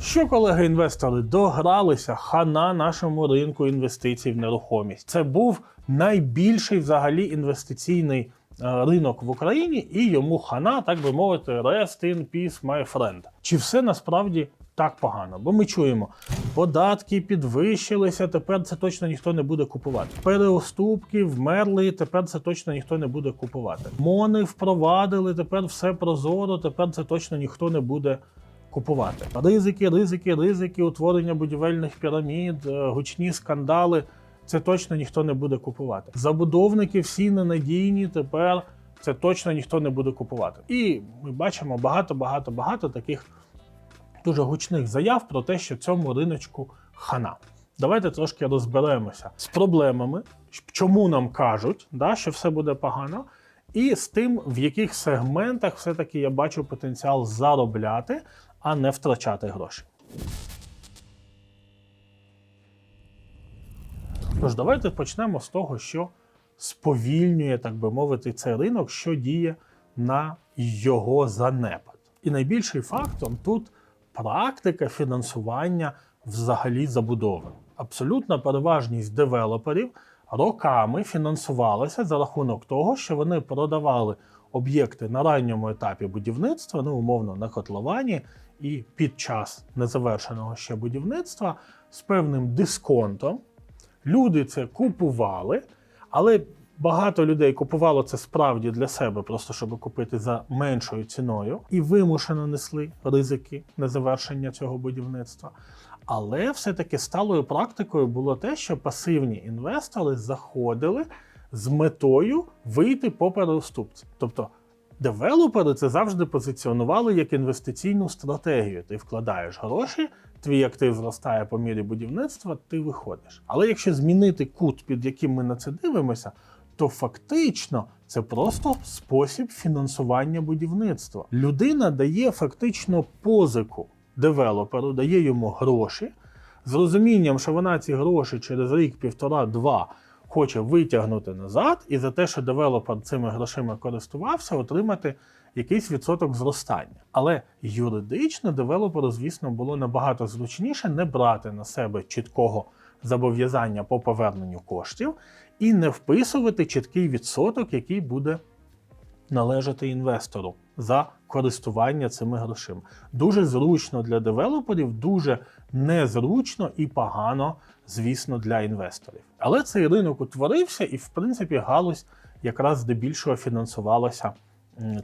Що, колеги інвестори, догралися хана нашому ринку інвестицій в нерухомість. Це був найбільший взагалі інвестиційний е, ринок в Україні, і йому хана, так би мовити, rest in peace, my friend. Чи все насправді так погано? Бо ми чуємо, податки підвищилися, тепер це точно ніхто не буде купувати. Переуступки вмерли, тепер це точно ніхто не буде купувати. Мони впровадили, тепер все прозоро, тепер це точно ніхто не буде купувати. Ризики, ризики, ризики, утворення будівельних пірамід, е, гучні скандали. Це точно ніхто не буде купувати. Забудовники всі ненадійні. Тепер це точно ніхто не буде купувати. І ми бачимо багато, багато, багато таких дуже гучних заяв про те, що цьому риночку хана. Давайте трошки розберемося з проблемами, чому нам кажуть, да, що все буде погано, і з тим, в яких сегментах все-таки я бачу потенціал заробляти, а не втрачати гроші. Тож, давайте почнемо з того, що сповільнює, так би мовити, цей ринок, що діє на його занепад. І найбільший фактор тут практика фінансування взагалі забудови. Абсолютна переважність девелоперів роками фінансувалася за рахунок того, що вони продавали об'єкти на ранньому етапі будівництва, ну умовно на котловані, і під час незавершеного ще будівництва з певним дисконтом. Люди це купували, але багато людей купувало це справді для себе, просто щоб купити за меншою ціною, і вимушено несли ризики незавершення цього будівництва. Але все-таки сталою практикою було те, що пасивні інвестори заходили з метою вийти по переуступці. Тобто девелопери це завжди позиціонували як інвестиційну стратегію. Ти вкладаєш гроші, твій актив зростає по мірі будівництва, ти виходиш. Але якщо змінити кут, під яким ми на це дивимося, то фактично це просто спосіб фінансування будівництва. Людина дає фактично позику девелоперу, дає йому гроші з розумінням, що вона ці гроші через рік, півтора-два хоче витягнути назад, і за те, що девелопер цими грошима користувався, отримати якийсь відсоток зростання. Але юридично девелоперу, звісно, було набагато зручніше не брати на себе чіткого зобов'язання по поверненню коштів і не вписувати чіткий відсоток, який буде належати інвестору за користування цими грошима. Дуже зручно для девелоперів, дуже незручно і погано, звісно, для інвесторів. Але цей ринок утворився, і, в принципі, галузь якраз здебільшого фінансувалася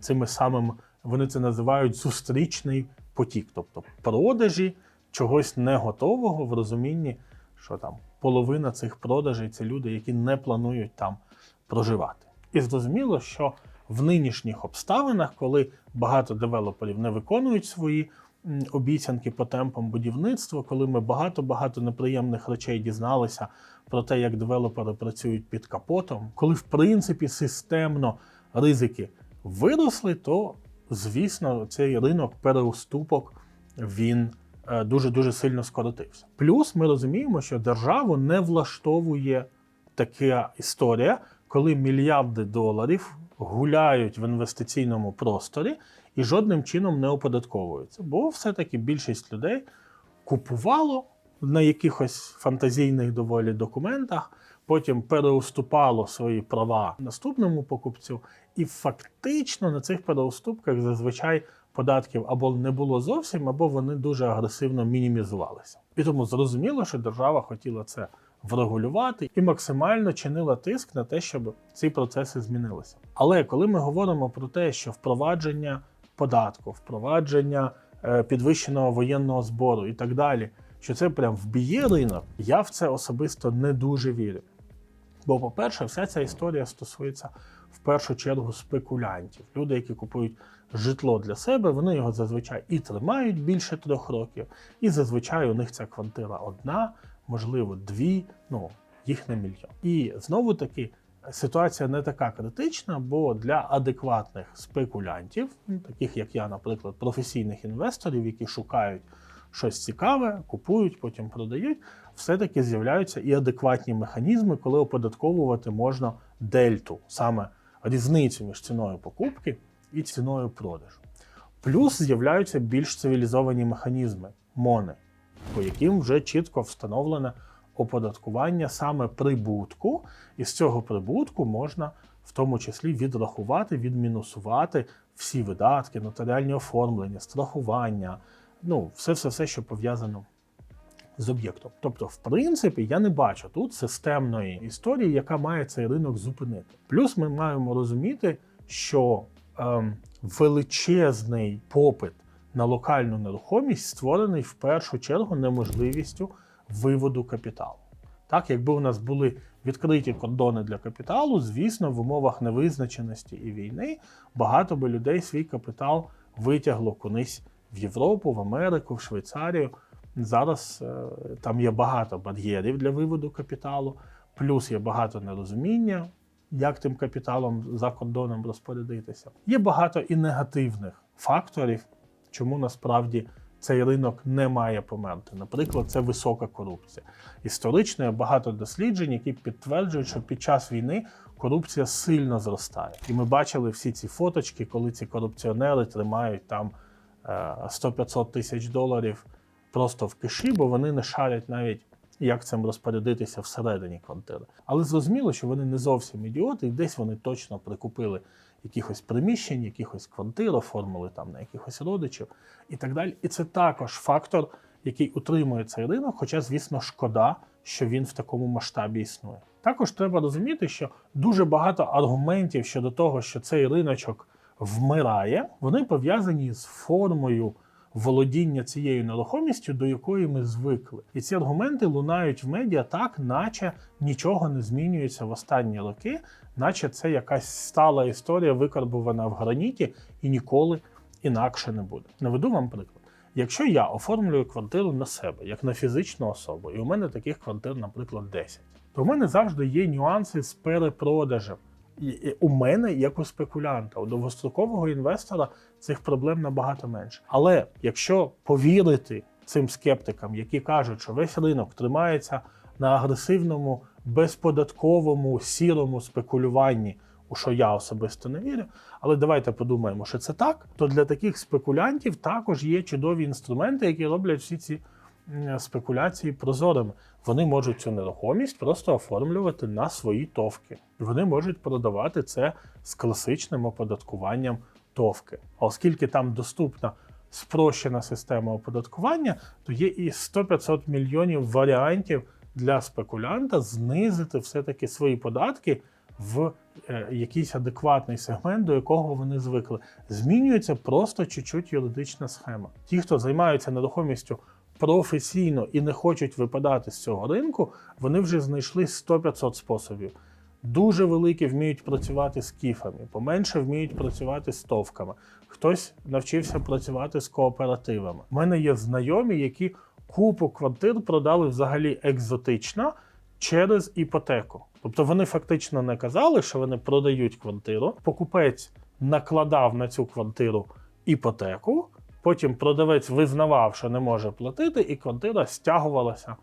цими самими, вони це називають зустрічний потік, тобто продажі чогось не готового в розумінні, що там половина цих продажей це люди, які не планують там проживати. І зрозуміло, що в нинішніх обставинах, коли багато девелоперів не виконують свої обіцянки по темпам будівництва, коли ми багато-багато неприємних речей дізналися про те, як девелопери працюють під капотом, коли в принципі системно ризики виросли, то звісно цей ринок переуступок він дуже дуже сильно скоротився. Плюс ми розуміємо, що державу не влаштовує така історія, коли мільярди доларів гуляють в інвестиційному просторі і жодним чином не оподатковуються. Бо все-таки більшість людей купувало на якихось фантазійних доволі документах, потім переуступало свої права наступному покупцю, і фактично на цих переуступках зазвичай податків або не було зовсім, або вони дуже агресивно мінімізувалися. І тому зрозуміло, що держава хотіла це врегулювати і максимально чинила тиск на те, щоб ці процеси змінилися. Але коли ми говоримо про те, що впровадження податку, впровадження е, підвищеного воєнного збору і так далі, що це прям вб'є ринок, я в це особисто не дуже вірю. Бо, по-перше, вся ця історія стосується в першу чергу спекулянтів. Люди, які купують житло для себе, вони його зазвичай і тримають більше трьох років, і зазвичай у них ця квартира одна, можливо, дві, ну їх не мільйон. І знову таки. Ситуація не така критична, бо для адекватних спекулянтів, ну, таких як я, наприклад, професійних інвесторів, які шукають щось цікаве, купують, потім продають, все-таки з'являються і адекватні механізми, коли оподатковувати можна дельту, саме різницю між ціною покупки і ціною продажу. Плюс з'являються більш цивілізовані механізми. мони, по яким вже чітко встановлене оподаткування саме прибутку, і з цього прибутку можна в тому числі відрахувати, відмінусувати всі видатки, нотаріальні оформлення, страхування, ну, все, все, все, що пов'язано з об'єктом. Тобто, в принципі, я не бачу тут системної історії, яка має цей ринок зупинити. Плюс ми маємо розуміти, що ем, величезний попит на локальну нерухомість створений в першу чергу неможливістю виводу капіталу. Так, якби у нас були відкриті кордони для капіталу, звісно, в умовах невизначеності і війни багато би людей свій капітал витягло кудись в Європу, в Америку, в Швейцарію. Зараз е, там є багато бар'єрів для виводу капіталу, плюс є багато нерозуміння, як тим капіталом за кордоном розпорядитися. Є багато і негативних факторів, чому насправді цей ринок не має померти. Наприклад, це висока корупція. Історично є багато досліджень, які підтверджують, що під час війни корупція сильно зростає. І ми бачили всі ці фоточки, коли ці корупціонери тримають там е, 100-500 тисяч доларів просто в киші, бо вони не шарять навіть. Як цим розпорядитися всередині квартири. Але зрозуміло, що вони не зовсім ідіоти, і десь вони точно прикупили якихось приміщень, якихось квартир, оформили там на якихось родичів і так далі. І це також фактор, який утримує цей ринок, хоча, звісно, шкода, що він в такому масштабі існує. Також треба розуміти, що дуже багато аргументів щодо того, що цей риночок вмирає, вони пов'язані з формою володіння цією нерухомістю, до якої ми звикли. І ці аргументи лунають в медіа так, наче нічого не змінюється в останні роки, наче це якась стала історія, викарбувана в граніті і ніколи інакше не буде. Наведу вам приклад. Якщо я оформлюю квартиру на себе, як на фізичну особу, і у мене таких квартир, наприклад, 10, то в мене завжди є нюанси з перепродажем. У мене, як у спекулянта, у довгострокового інвестора цих проблем набагато менше. Але якщо повірити цим скептикам, які кажуть, що весь ринок тримається на агресивному, безподатковому, сірому спекулюванні, у що я особисто не вірю, але давайте подумаємо, що це так, то для таких спекулянтів також є чудові інструменти, які роблять всі ці спекуляції прозорими. Вони можуть цю нерухомість просто оформлювати на свої товки. Вони можуть продавати це з класичним оподаткуванням товки. А оскільки там доступна спрощена система оподаткування, то є і 100-500 мільйонів варіантів для спекулянта знизити все-таки свої податки в е, якийсь адекватний сегмент, до якого вони звикли. Змінюється просто чуть-чуть юридична схема. Ті, хто займаються нерухомістю професійно і не хочуть випадати з цього ринку, вони вже знайшли 100-500 способів. Дуже великі вміють працювати з кіфами, поменше вміють працювати з товками. Хтось навчився працювати з кооперативами. У мене є знайомі, які купу квартир продали взагалі екзотично через іпотеку. Тобто вони фактично не казали, що вони продають квартиру. Покупець накладав на цю квартиру іпотеку, потім продавець визнавав, що не може платити, і квартира стягувалася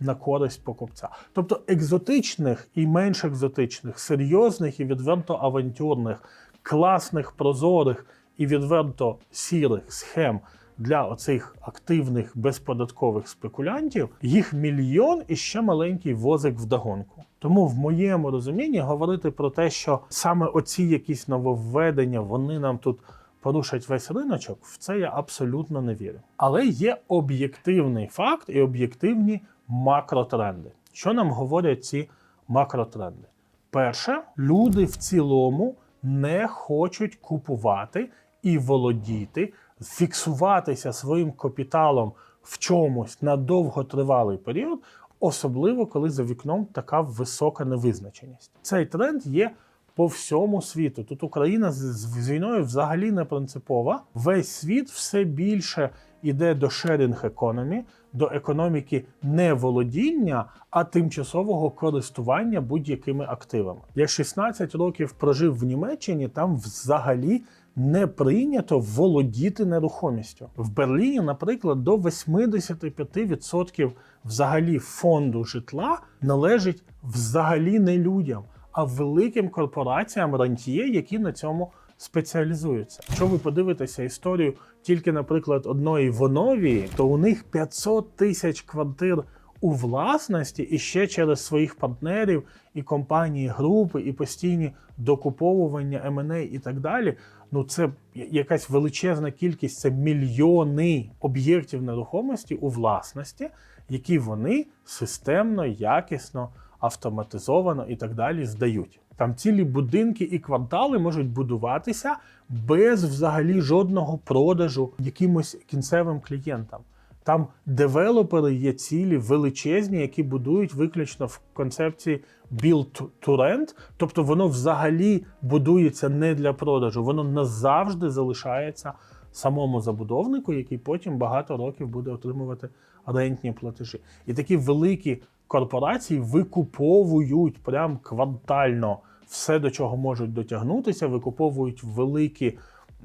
на користь покупця. Тобто екзотичних і менш екзотичних, серйозних і відверто авантюрних, класних, прозорих і відверто сірих схем для оцих активних безподаткових спекулянтів, їх мільйон і ще маленький возик вдогонку. Тому в моєму розумінні говорити про те, що саме оці якісь нововведення, вони нам тут порушать весь риночок, в це я абсолютно не вірю. Але є об'єктивний факт і об'єктивні макротренди. Що нам говорять ці макротренди? Перше, люди в цілому не хочуть купувати і володіти, фіксуватися своїм капіталом в чомусь на довготривалий період, особливо коли за вікном така висока невизначеність. Цей тренд є по всьому світу. Тут Україна з, війною взагалі не принципова. Весь світ все більше йде до шерінг економі, до економіки не володіння, а тимчасового користування будь-якими активами. Я 16 років прожив в Німеччині, там взагалі не прийнято володіти нерухомістю. В Берліні, наприклад, до 85% взагалі фонду житла належить взагалі не людям, а великим корпораціям рантіє, які на цьому спеціалізуються. Якщо ви подивитеся історію тільки, наприклад, одної в Оновії, то у них 500 тисяч квартир у власності і ще через своїх партнерів і компанії, групи, і постійні докуповування M&A і так далі. Ну, це якась величезна кількість, це мільйони об'єктів нерухомості у власності, які вони системно, якісно, автоматизовано і так далі здають. Там цілі будинки і квартали можуть будуватися без взагалі жодного продажу якимось кінцевим клієнтам. Там девелопери є цілі величезні, які будують виключно в концепції build to rent, тобто воно взагалі будується не для продажу, воно назавжди залишається самому забудовнику, який потім багато років буде отримувати рентні платежі. І такі великі корпорації викуповують прям квартально все, до чого можуть дотягнутися, викуповують великі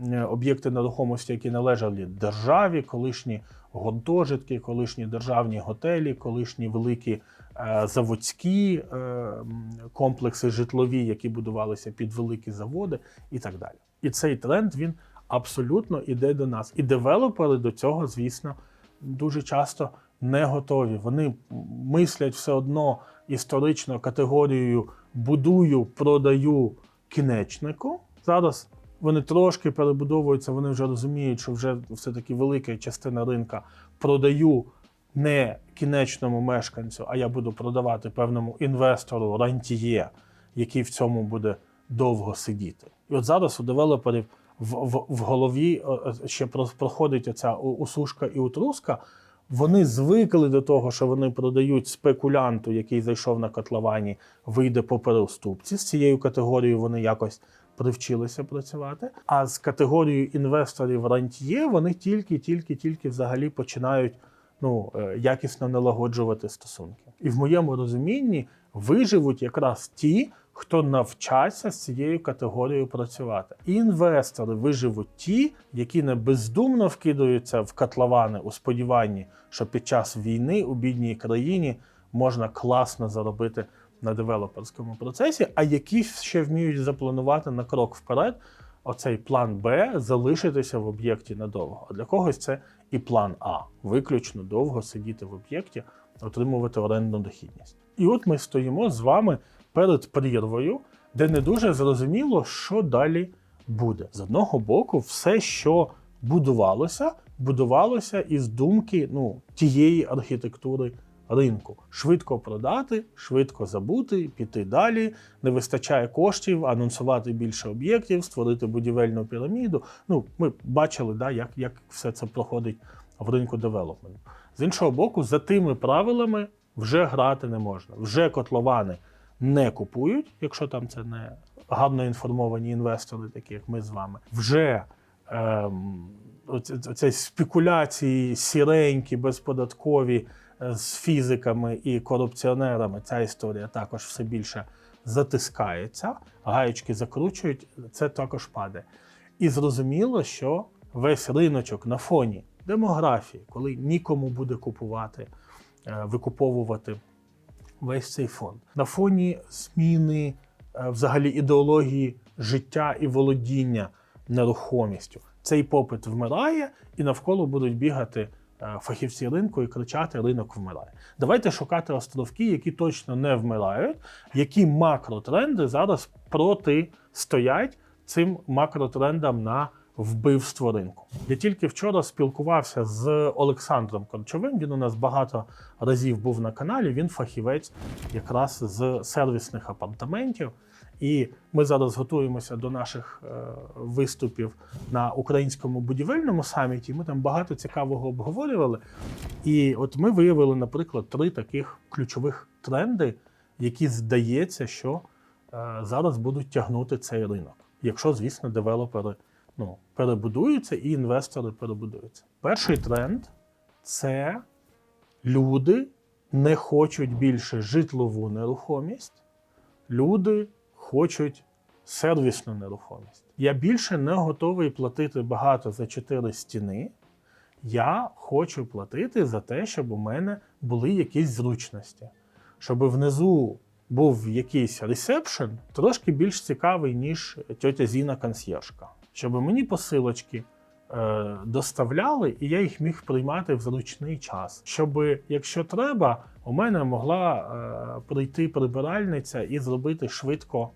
е, об'єкти нерухомості, які належали державі, колишні гуртожитки, колишні державні готелі, колишні великі е, заводські е, комплекси житлові, які будувалися під великі заводи, і так далі. І цей тренд він абсолютно іде до нас. І девелопери до цього, звісно, дуже часто не готові. Вони мислять все одно історично категорією будую, продаю кінечнику. Зараз вони трошки перебудовуються, вони вже розуміють, що вже все-таки велика частина ринка продаю не кінечному мешканцю, а я буду продавати певному інвестору рантіє, який в цьому буде довго сидіти. І от зараз у девелоперів в, в, в голові е, е, ще про- проходить оця усушка і утруска. Вони звикли до того, що вони продають спекулянту, який зайшов на котловані, вийде по переуступці. З цією категорією вони якось привчилися працювати. А з категорією інвесторів рантьє вони тільки, тільки, тільки взагалі починають ну, е, якісно налагоджувати стосунки. І в моєму розумінні виживуть якраз ті, хто навчаться з цією категорією працювати. І інвестори виживуть ті, які не бездумно вкидаються в котловани у сподіванні, що під час війни у бідній країні можна класно заробити на девелоперському процесі, а які ще вміють запланувати на крок вперед. Оцей план Б залишитися в об'єкті надовго. А для когось це і план А виключно довго сидіти в об'єкті, отримувати орендну дохідність. І от ми стоїмо з вами перед прірвою, де не дуже зрозуміло, що далі буде. З одного боку, все, що будувалося, будувалося із думки ну, тієї архітектури ринку. Швидко продати, швидко забути, піти далі. Не вистачає коштів, анонсувати більше об'єктів, створити будівельну піраміду. Ну, ми бачили, да, як, як все це проходить в ринку девелопменту. З іншого боку, за тими правилами вже грати не можна. Вже котловани не купують, якщо там це не гарно інформовані інвестори, такі як ми з вами. Вже ем, оці, спекуляції сіренькі, безподаткові е, з фізиками і корупціонерами. Ця історія також все більше затискається, гаєчки закручують, це також падає. І зрозуміло, що весь риночок на фоні демографії, коли нікому буде купувати, е, викуповувати весь цей фонд. На фоні зміни е, взагалі ідеології життя і володіння нерухомістю. Цей попит вмирає, і навколо будуть бігати е, фахівці ринку і кричати: ринок вмирає. Давайте шукати островки, які точно не вмирають, які макротренди зараз протистоять цим макротрендам на вбивство ринку. Я тільки вчора спілкувався з Олександром Корчовим. Він у нас багато разів був на каналі. Він фахівець якраз з сервісних апартаментів. І ми зараз готуємося до наших е, виступів на українському будівельному саміті. Ми там багато цікавого обговорювали. І от ми виявили, наприклад, три таких ключових тренди, які здається, що е, зараз будуть тягнути цей ринок, якщо, звісно, девелопери ну, перебудуються і інвестори перебудуються. Перший тренд це люди не хочуть більше житлову нерухомість, люди хочуть сервісну нерухомість. Я більше не готовий платити багато за чотири стіни. Я хочу платити за те, щоб у мене були якісь зручності, щоб внизу був якийсь ресепшн, трошки більш цікавий, ніж тьотя Зіна консьєржка. Щоб мені посилочки е, доставляли, і я їх міг приймати в зручний час. Щоб, якщо треба, у мене могла е, прийти прибиральниця і зробити швидко,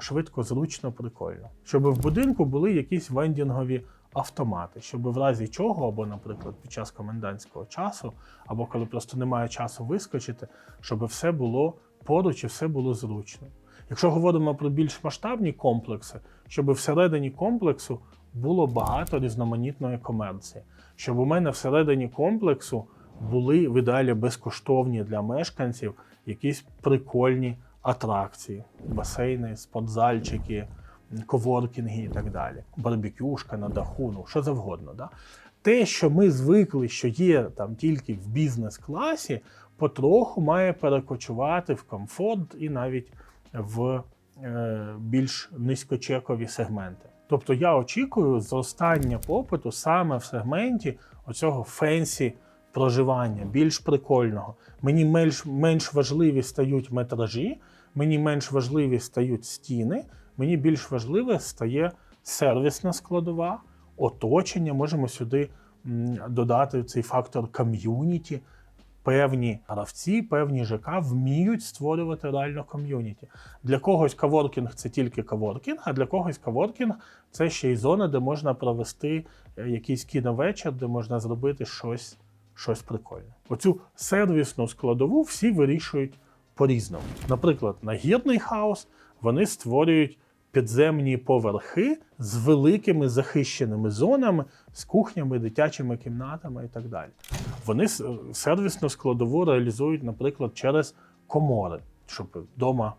швидко, зручно, прикольно. Щоб в будинку були якісь вендінгові автомати, щоб в разі чого, або, наприклад, під час комендантського часу, або коли просто немає часу вискочити, щоб все було поруч і все було зручно. Якщо говоримо про більш масштабні комплекси, щоб всередині комплексу було багато різноманітної комерції, щоб у мене всередині комплексу були в ідеалі безкоштовні для мешканців якісь прикольні атракції, басейни, спортзальчики, коворкінги і так далі, барбекюшка на даху, ну що завгодно. Да? Те, що ми звикли, що є там тільки в бізнес-класі, потроху має перекочувати в комфорт і навіть в більш низькочекові сегменти. Тобто я очікую зростання попиту саме в сегменті оцього фенсі проживання, більш прикольного. Мені менш, менш важливі стають метражі, мені менш важливі стають стіни, мені більш важливе стає сервісна складова, оточення. Можемо сюди додати цей фактор ком'юніті. Певні гравці, певні ЖК вміють створювати реально ком'юніті. Для когось каворкінг це тільки каворкінг, а для когось каворкінг це ще й зона, де можна провести е, якийсь кіновечір, де можна зробити щось, щось прикольне. Оцю сервісну складову всі вирішують по-різному. Наприклад, на гірний хаус вони створюють підземні поверхи з великими захищеними зонами, з кухнями, дитячими кімнатами і так далі. Вони сервісну складову реалізують, наприклад, через комори, щоб вдома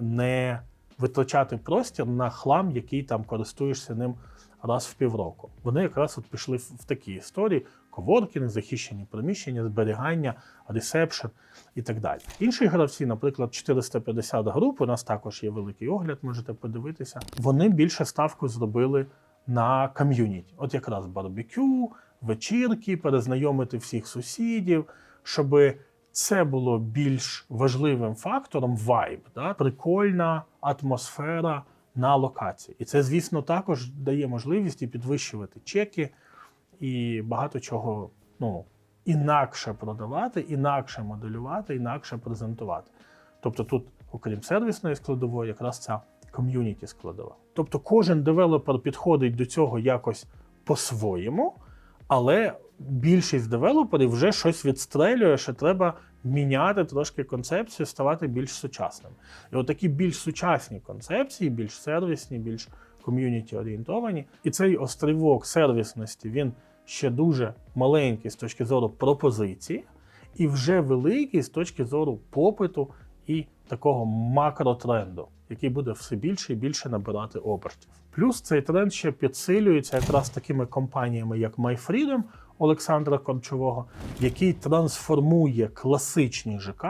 не витрачати простір на хлам, який там користуєшся ним раз в півроку. Вони якраз от пішли в такі історії: коворкінг, захищені приміщення, зберігання, ресепшн і так далі. Інші гравці, наприклад, 450 груп, у нас також є великий огляд, можете подивитися. Вони більше ставку зробили на ком'юніті. От якраз барбекю, вечірки, перезнайомити всіх сусідів, щоб це було більш важливим фактором вайб, да? прикольна атмосфера на локації. І це, звісно, також дає можливість і підвищувати чеки і багато чого ну, інакше продавати, інакше моделювати, інакше презентувати. Тобто тут, окрім сервісної складової, якраз ця ком'юніті складова. Тобто кожен девелопер підходить до цього якось по-своєму, але більшість девелоперів вже щось відстрелює, що треба міняти трошки концепцію, ставати більш сучасним. І отакі більш сучасні концепції, більш сервісні, більш ком'юніті орієнтовані. І цей острівок сервісності він ще дуже маленький з точки зору пропозиції, і вже великий з точки зору попиту і такого макротренду, який буде все більше і більше набирати обертів. Плюс цей тренд ще підсилюється якраз такими компаніями, як MyFreedom Олександра Корчового, який трансформує класичні ЖК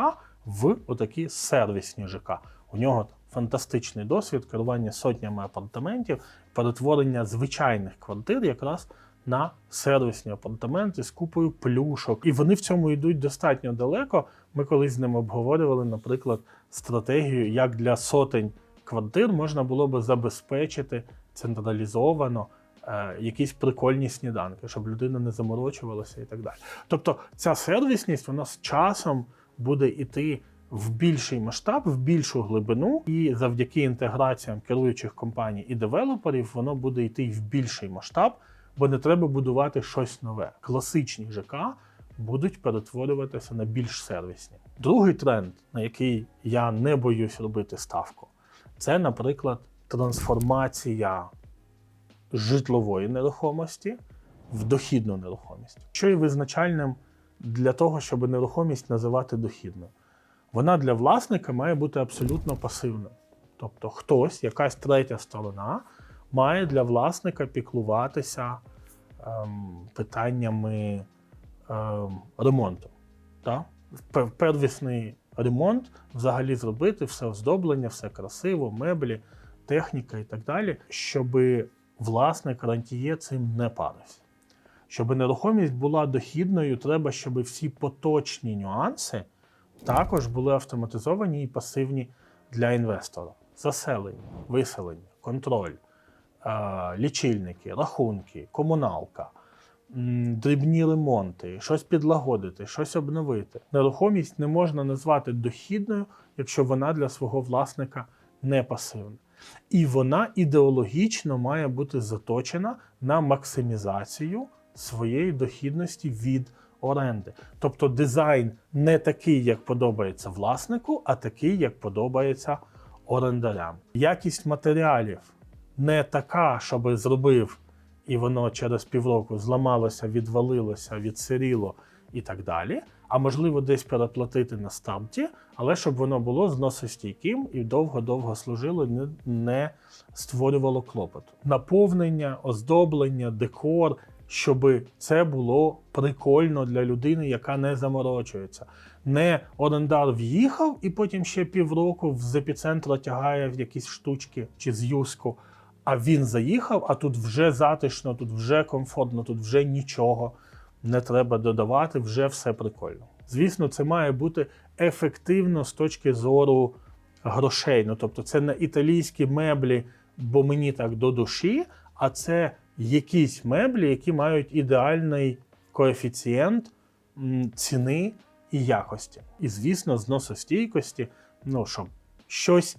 в отакі сервісні ЖК. У нього фантастичний досвід керування сотнями апартаментів, перетворення звичайних квартир якраз на сервісні апартаменти з купою плюшок. І вони в цьому йдуть достатньо далеко. Ми колись з ним обговорювали, наприклад, стратегію, як для сотень квартир можна було би забезпечити централізовано е, якісь прикольні сніданки, щоб людина не заморочувалася і так далі. Тобто ця сервісність вона з часом буде йти в більший масштаб, в більшу глибину, і завдяки інтеграціям керуючих компаній і девелоперів воно буде йти в більший масштаб, бо не треба будувати щось нове. Класичні ЖК будуть перетворюватися на більш сервісні. Другий тренд, на який я не боюсь робити ставку, це, наприклад, трансформація житлової нерухомості в дохідну нерухомість, що є визначальним для того, щоб нерухомість називати дохідною. Вона для власника має бути абсолютно пасивною. Тобто хтось, якась третя сторона, має для власника піклуватися ем, питаннями ем, ремонту. Так? Первісний ремонт взагалі зробити, все оздоблення, все красиво, меблі, техніка і так далі, щоб власник рантіє цим не парився. Щоб нерухомість була дохідною, треба, щоб всі поточні нюанси також були автоматизовані і пасивні для інвестора. Заселення, виселення, контроль, е, лічильники, рахунки, комуналка, дрібні ремонти, щось підлагодити, щось обновити. Нерухомість не можна назвати дохідною, якщо вона для свого власника не пасивна. І вона ідеологічно має бути заточена на максимізацію своєї дохідності від оренди. Тобто дизайн не такий, як подобається власнику, а такий, як подобається орендарям. Якість матеріалів не така, щоб зробив, і воно через півроку зламалося, відвалилося, відсиріло і так далі. А можливо, десь переплатити на старті, але щоб воно було зносостійким і довго-довго служило, не, не створювало клопоту. Наповнення, оздоблення, декор, щоб це було прикольно для людини, яка не заморочується. Не орендар в'їхав і потім ще півроку з епіцентру тягає в якісь штучки чи з юску. А він заїхав, а тут вже затишно, тут вже комфортно, тут вже нічого не треба додавати, вже все прикольно. Звісно, це має бути ефективно з точки зору грошей. Ну тобто, це не італійські меблі, бо мені так до душі, а це якісь меблі, які мають ідеальний коефіцієнт ціни і якості. І, звісно, зносостійкості, ну щоб щось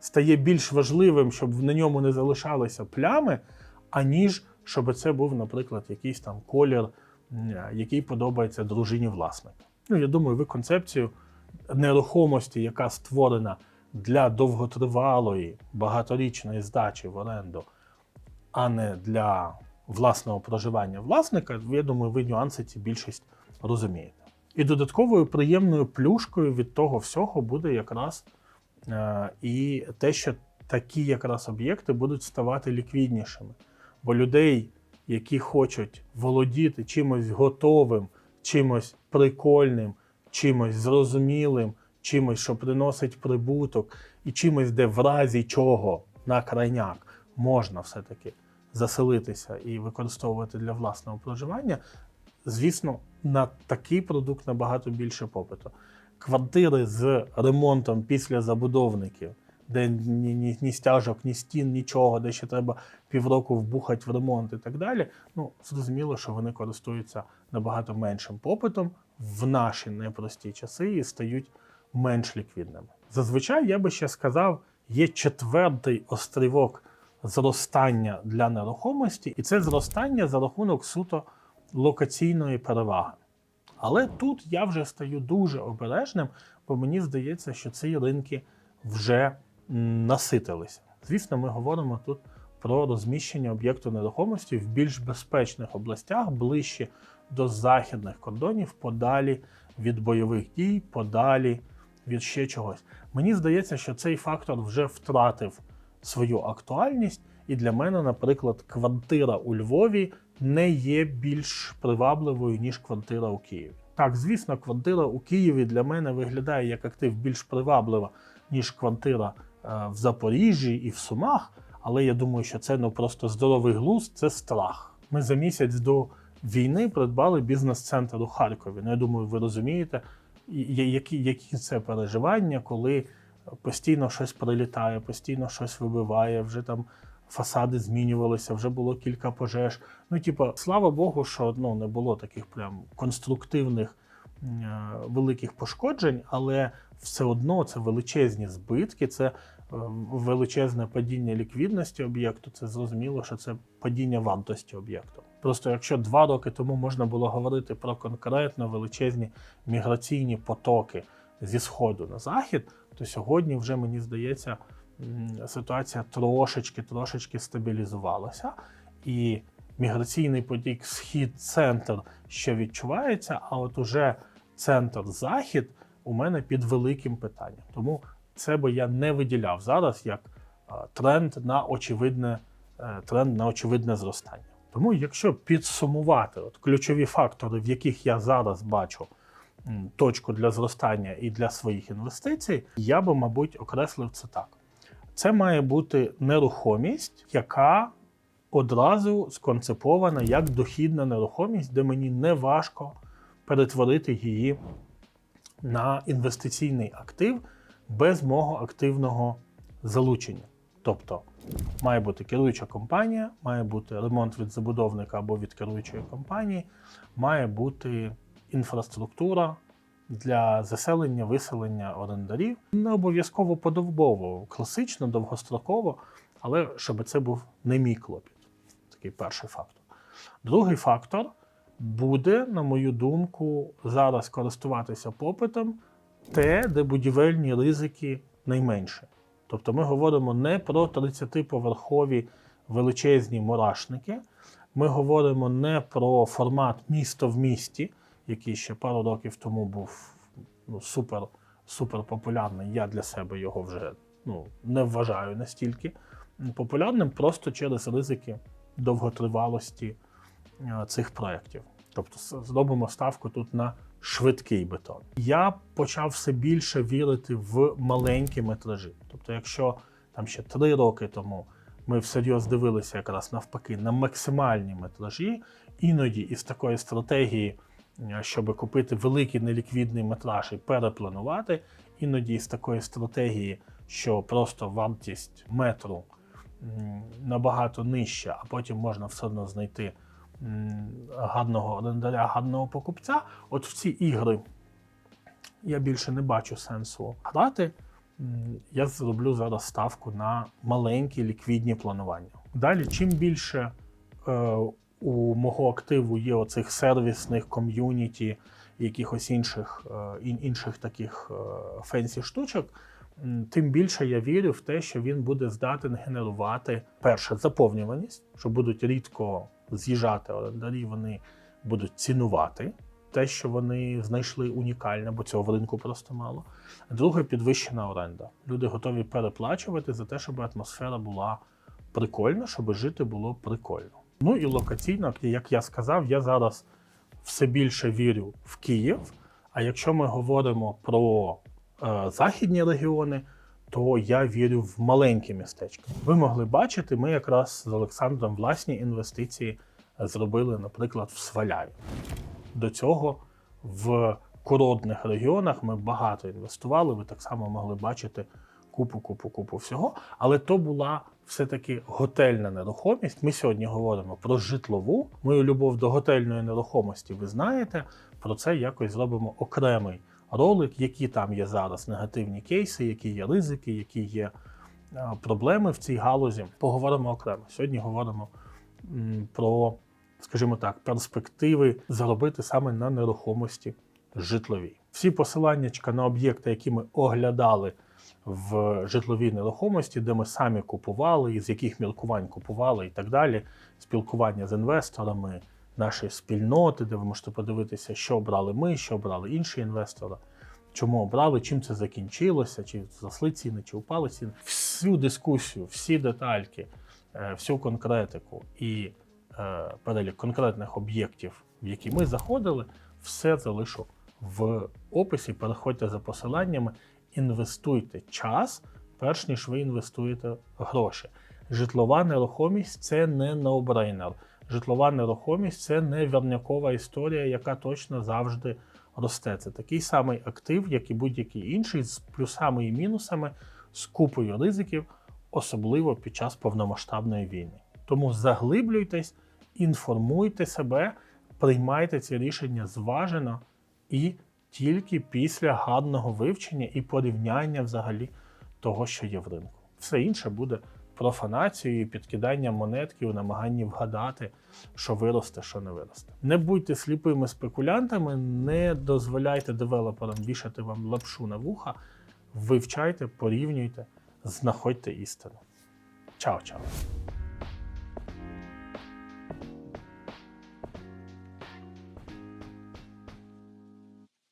стає більш важливим, щоб на ньому не залишалися плями, аніж щоб це був, наприклад, якийсь там колір, який подобається дружині власника. Ну, я думаю, ви концепцію нерухомості, яка створена для довготривалої багаторічної здачі в оренду, а не для власного проживання власника, я думаю, ви нюанси ці більшість розумієте. І додатковою приємною плюшкою від того всього буде якраз е, і те, що такі якраз об'єкти будуть ставати ліквіднішими. Бо людей, які хочуть володіти чимось готовим, чимось прикольним, чимось зрозумілим, чимось, що приносить прибуток, і чимось, де в разі чого на крайняк можна все-таки заселитися і використовувати для власного проживання, звісно, на такий продукт набагато більше попиту. Квартири з ремонтом після забудовників, де ні, ні, ні стяжок, ні стін, нічого, де ще треба півроку вбухати в ремонт і так далі. Ну, зрозуміло, що вони користуються набагато меншим попитом в наші непрості часи і стають менш ліквідними. Зазвичай я би ще сказав, є четвертий острівок зростання для нерухомості, і це зростання за рахунок суто локаційної переваги. Але тут я вже стаю дуже обережним, бо мені здається, що ці ринки вже наситилися. Звісно, ми говоримо тут про розміщення об'єкту нерухомості в більш безпечних областях, ближче до західних кордонів, подалі від бойових дій, подалі від ще чогось. Мені здається, що цей фактор вже втратив свою актуальність, і для мене, наприклад, квартира у Львові не є більш привабливою, ніж квартира у Києві. Так, звісно, квартира у Києві для мене виглядає як актив більш приваблива, ніж квартира е, в Запоріжжі і в Сумах. Але я думаю, що це ну просто здоровий глузд, це страх. Ми за місяць до війни придбали бізнес-центр у Харкові. Ну, я думаю, ви розумієте, які, які це переживання, коли постійно щось прилітає, постійно щось вибиває, вже там фасади змінювалися, вже було кілька пожеж. Ну, типа, слава Богу, що ну, не було таких прям конструктивних е, великих пошкоджень, але все одно це величезні збитки, це е, величезне падіння ліквідності об'єкту. Це зрозуміло, що це падіння вартості об'єкту. Просто якщо два роки тому можна було говорити про конкретно величезні міграційні потоки зі сходу на захід, то сьогодні вже мені здається ситуація трошечки трошечки стабілізувалася, і міграційний потік схід-центр ще відчувається, а от уже центр-захід у мене під великим питанням. Тому це би я не виділяв зараз як е, тренд на очевидне, е, тренд на очевидне зростання. Тому, якщо підсумувати от ключові фактори, в яких я зараз бачу точку для зростання і для своїх інвестицій, я би, мабуть, окреслив це так. Це має бути нерухомість, яка одразу сконцепована як дохідна нерухомість, де мені не важко перетворити її на інвестиційний актив без мого активного залучення. Тобто має бути керуюча компанія, має бути ремонт від забудовника або від керуючої компанії, має бути інфраструктура для заселення, виселення орендарів. Не обов'язково подовбово, класично, довгостроково, але щоб це був не мій клопіт. Такий перший фактор. Другий фактор буде, на мою думку, зараз користуватися попитом те, де будівельні ризики найменші. Тобто ми говоримо не про 30-поверхові величезні мурашники, ми говоримо не про формат місто в місті, який ще пару років тому був ну, супер, супер популярний. Я для себе його вже ну, не вважаю настільки популярним, просто через ризики довготривалості е, цих проєктів. Тобто зробимо ставку тут на швидкий бетон. Я почав все більше вірити в маленькі метражі. Тобто, якщо там ще три роки тому ми всерйоз дивилися якраз навпаки на максимальні метражі, іноді із такої стратегії, щоб купити великий неліквідний метраж і перепланувати, іноді із такої стратегії, що просто вартість метру набагато нижча, а потім можна все одно знайти гарного орендаря, гарного покупця. От в ці ігри я більше не бачу сенсу грати. Я зроблю зараз ставку на маленькі ліквідні планування. Далі, чим більше е, у мого активу є оцих сервісних ком'юніті, якихось інших, е, інших таких е, фенсі штучок, тим більше я вірю в те, що він буде здатен генерувати перше заповнюваність, що будуть рідко з'їжджати орендарі, вони будуть цінувати те, що вони знайшли унікальне, бо цього в ринку просто мало. Друге підвищена оренда. Люди готові переплачувати за те, щоб атмосфера була прикольна, щоб жити було прикольно. Ну і локаційно, як я сказав, я зараз все більше вірю в Київ. А якщо ми говоримо про е, західні регіони, то я вірю в маленькі містечка. Ви могли бачити, ми якраз з Олександром власні інвестиції зробили, наприклад, в Сваляві. До цього в курортних регіонах ми багато інвестували. Ви так само могли бачити купу, купу, купу всього. Але то була все-таки готельна нерухомість. Ми сьогодні говоримо про житлову. Мою любов до готельної нерухомості, ви знаєте. Про це якось зробимо окремий ролик, які там є зараз негативні кейси, які є ризики, які є е, проблеми в цій галузі. Поговоримо окремо. Сьогодні говоримо про, скажімо так, перспективи заробити саме на нерухомості житловій. Всі посилання на об'єкти, які ми оглядали в житловій нерухомості, де ми самі купували, із яких міркувань купували і так далі, спілкування з інвесторами, нашої спільноти, де ви можете подивитися, що обрали ми, що обрали інші інвестори, чому обрали, чим це закінчилося, чи зросли ціни, чи упали ціни. Всю дискусію, всі детальки, е, всю конкретику і е, перелік конкретних об'єктів, в які ми заходили, все залишу в описі. Переходьте за посиланнями, інвестуйте час, перш ніж ви інвестуєте гроші. Житлова нерухомість це не ноу-брейнер. Житлова нерухомість це не вірнякова історія, яка точно завжди росте. Це такий самий актив, як і будь-який інший, з плюсами і мінусами, з купою ризиків, особливо під час повномасштабної війни. Тому заглиблюйтесь, інформуйте себе, приймайте ці рішення зважено і тільки після гарного вивчення і порівняння взагалі того, що є в ринку. Все інше буде профанацією, підкиданням монетки у намаганні вгадати, що виросте, що не виросте. Не будьте сліпими спекулянтами, не дозволяйте девелоперам вішати вам лапшу на вуха, вивчайте, порівнюйте, знаходьте істину. Чао-чао!